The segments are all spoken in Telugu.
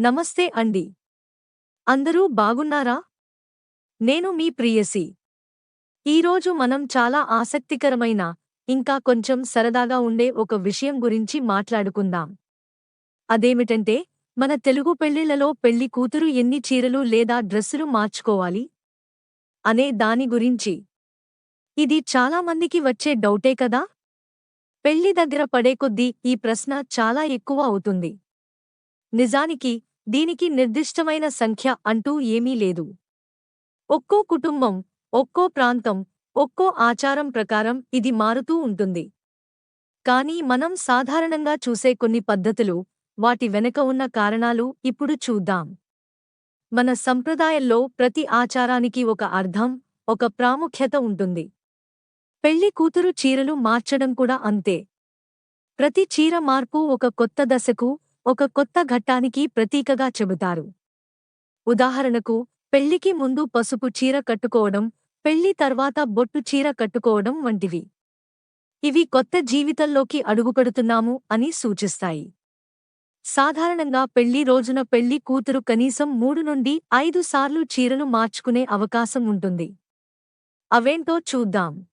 నమస్తే అండి. అందరూ బాగున్నారా? నేను మీ ప్రియసి. ఈరోజు మనం చాలా ఆసక్తికరమైన ఇంకా కొంచెం సరదాగా ఉండే ఒక విషయం గురించి మాట్లాడుకుందాం. అదేమిటంటే మన తెలుగు పెళ్ళిళ్ళలో పెళ్ళి కూతురు ఎన్ని చీరలు లేదా డ్రెస్సులు మార్చుకోవాలి? అనే దాని గురించి. ఇది చాలా మందికి వచ్చే డౌటే కదా? పెళ్ళి దగ్గర పడే కొద్దీ ఈ ప్రశ్న చాలా ఎక్కువ అవుతుంది. నిజానికి దీనికి నిర్దిష్టమైన సంఖ్య అంటూ ఏమీ లేదు. ఒక్కో కుటుంబం ఒక్కో ప్రాంతం ఒక్కో ఆచారం ప్రకారం ఇది మారుతూ ఉంటుంది. కానీ మనం సాధారణంగా చూసే కొన్ని పద్ధతులు వాటి వెనక ఉన్న కారణాలు ఇప్పుడు చూద్దాం. మన సంప్రదాయంలో ప్రతి ఆచారానికి ఒక అర్థం ఒక ప్రాముఖ్యత ఉంటుంది. పెళ్ళి కూతురు చీరలు మార్చడం కూడా అంతే. ప్రతి చీర మార్పు ఒక కొత్త దశకు ఒక కొత్త ఘట్టానికి ప్రతీకగా చెబుతారు. ఉదాహరణకు పెళ్ళికి ముందు పసుపు చీర కట్టుకోవడం పెళ్ళి తర్వాత బొట్టు చీర కట్టుకోవడం వంటివి. ఇవి కొత్త జీవితంలోకి అడుగుపెడుతున్నాము అని సూచిస్తాయి. సాధారణంగా పెళ్ళి రోజున పెళ్ళి కూతురు కనీసం మూడు నుండి ఐదు సార్లు చీరను మార్చుకునే అవకాశం ఉంటుంది. అవేంటో చూద్దాం.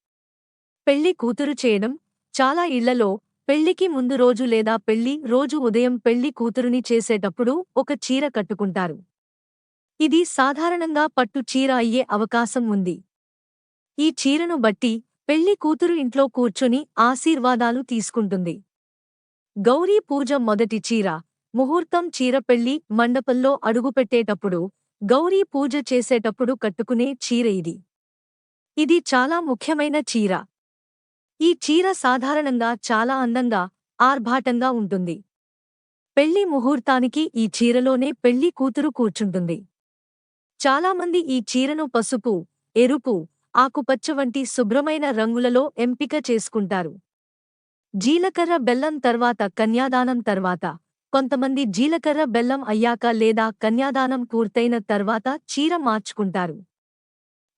పెళ్ళి కూతురు చేయడం చాలా ఇళ్ళలో పెళ్ళికి ముందు రోజు లేదా పెళ్ళి రోజు ఉదయం పెళ్ళి కూతురుని చేసేటప్పుడు ఒక చీర కట్టుకుంటారు. ఇది సాధారణంగా పట్టు చీర అయ్యే అవకాశం ఉంది. ఈ చీరను బట్టి పెళ్ళి కూతురు ఇంట్లో కూర్చొని ఆశీర్వాదాలు తీసుకుంటుంది. గౌరీ పూజ మొదటి చీర ముహూర్తం చీర పెళ్ళి మండపంలో అడుగుపెట్టేటప్పుడు గౌరీ పూజ చేసేటప్పుడు కట్టుకునే చీర ఇది. ఇది చాలా ముఖ్యమైన చీర. ఈ చీర సాధారణంగా చాలా అందంగా ఆర్భాటంగా ఉంటుంది. పెళ్ళి ముహూర్తానికి ఈ చీరలోనే పెళ్ళి కూతురు కూర్చుంటుంది. చాలామంది ఈ చీరను పసుపు ఎరుపు ఆకుపచ్చ వంటి శుభ్రమైన రంగులలో ఎంపిక చేసుకుంటారు. జీలకర్ర బెల్లం తర్వాత కన్యాదానం తర్వాత కొంతమంది జీలకర్ర బెల్లం అయ్యాక లేదా కన్యాదానం పూర్తయిన తర్వాత చీర మార్చుకుంటారు.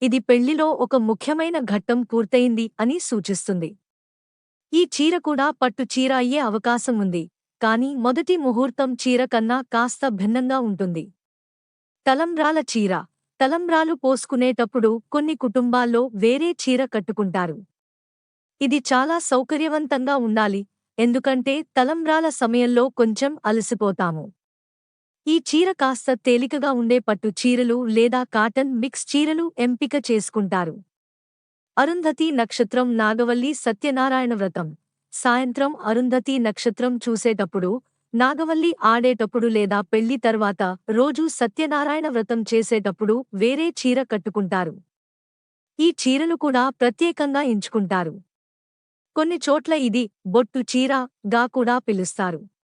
ఇది పెళ్ళిలో ఒక ముఖ్యమైన ఘట్టం పూర్తయింది అని సూచిస్తుంది. ఈ చీర కూడా పట్టు చీర అయ్యే అవకాశం ఉంది కాని మొదటి ముహూర్తం చీర కన్నా కాస్త భిన్నంగా ఉంటుంది. తలంబ్రాల చీర. తలంబ్రాలు పోసుకునేటప్పుడు కొన్ని కుటుంబాల్లో వేరే చీర కట్టుకుంటారు. ఇది చాలా సౌకర్యవంతంగా ఉండాలి ఎందుకంటే తలంబ్రాల సమయంలో కొంచెం అలసిపోతాము. ఈ చీర కాస్త తేలికగా ఉండే పట్టు చీరలు లేదా కాటన్ మిక్స్ చీరలు ఎంపిక చేసుకుంటారు. అరుంధతి నక్షత్రం నాగవల్లి సత్యనారాయణ వ్రతం. సాయంత్రం అరుంధతి నక్షత్రం చూసేటప్పుడు నాగవల్లి ఆడేటప్పుడు లేదా పెళ్ళి తర్వాత రోజూ సత్యనారాయణ వ్రతం చేసేటప్పుడు వేరే చీర కట్టుకుంటారు. ఈ చీరలు కూడా ప్రత్యేకంగా ఎంచుకుంటారు. కొన్ని చోట్ల ఇది బొట్టు చీర గా కూడా పిలుస్తారు.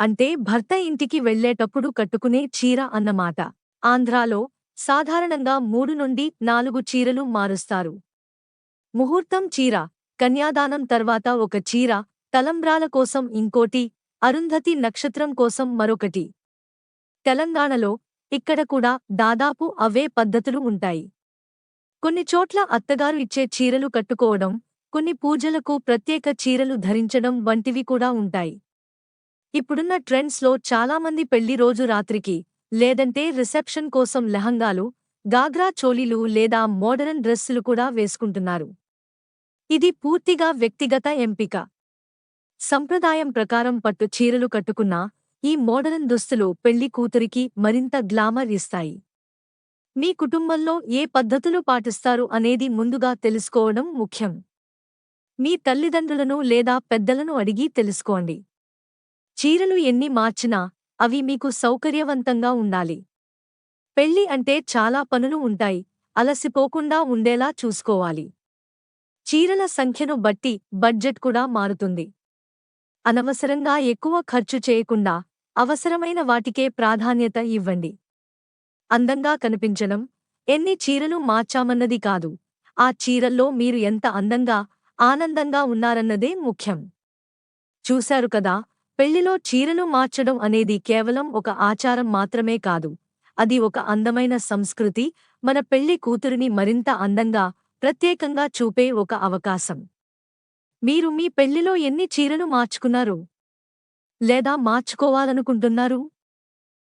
అంటే భర్త ఇంటికి వెళ్ళేటప్పుడు కట్టుకునే చీర అన్నమాట. ఆంధ్రాలో సాధారణంగా మూడు నుండి నాలుగు చీరలు మారుస్తారు. ముహూర్తం చీర కన్యాదానం తర్వాత ఒక చీర తలంబ్రాల కోసం ఇంకోటి అరుంధతి నక్షత్రం కోసం మరొకటి. తెలంగాణలో ఇక్కడ కూడా దాదాపు అవే పద్ధతులు ఉంటాయి. కొన్ని చోట్ల అత్తగారు ఇచ్చే చీరలు కట్టుకోవడం కొన్ని పూజలకు ప్రత్యేక చీరలు ధరించడం వంటివి కూడా ఉంటాయి. ఇప్పుడున్న ట్రెండ్స్లో చాలామంది పెళ్ళి రోజు రాత్రికి లేదంటే రిసెప్షన్ కోసం లెహంగాలు గాగ్రా చోలీలు లేదా మోడరన్ డ్రెస్సులు కూడా వేసుకుంటున్నారు. ఇది పూర్తిగా వ్యక్తిగత ఎంపిక. సంప్రదాయం ప్రకారం పట్టు చీరలు కట్టుకున్నా ఈ మోడరన్ దుస్తులు పెళ్ళి కూతురికి మరింత గ్లామర్ ఇస్తాయి. మీ కుటుంబంలో ఏ పద్ధతులు పాటిస్తారు అనేది ముందుగా తెలుసుకోవడం ముఖ్యం. మీ తల్లిదండ్రులను లేదా పెద్దలను అడిగి తెలుసుకోండి. చీరలు ఎన్ని మార్చినా అవి మీకు సౌకర్యవంతంగా ఉండాలి. పెళ్ళి అంటే చాలా పనులు ఉంటాయి అలసిపోకుండా ఉండేలా చూసుకోవాలి. చీరల సంఖ్యను బట్టి బడ్జెట్ కూడా మారుతుంది. అనవసరంగా ఎక్కువ ఖర్చు చేయకుండా అవసరమైన వాటికే ప్రాధాన్యత ఇవ్వండి. అందంగా కనిపించడం ఎన్ని చీరలు మార్చామన్నది కాదు ఆ చీరల్లో మీరు ఎంత అందంగా ఆనందంగా ఉన్నారన్నదే ముఖ్యం. చూశారు కదా పెళ్ళిలో చీరను మార్చడం అనేది కేవలం ఒక ఆచారం మాత్రమే కాదు. అది ఒక అందమైన సంస్కృతి మన పెళ్ళి కూతురిని మరింత అందంగా ప్రత్యేకంగా చూపే ఒక అవకాశం. మీరు మీ పెళ్ళిలో ఎన్ని చీరను మార్చుకున్నారు? లేదా మార్చుకోవాలనుకుంటున్నారు?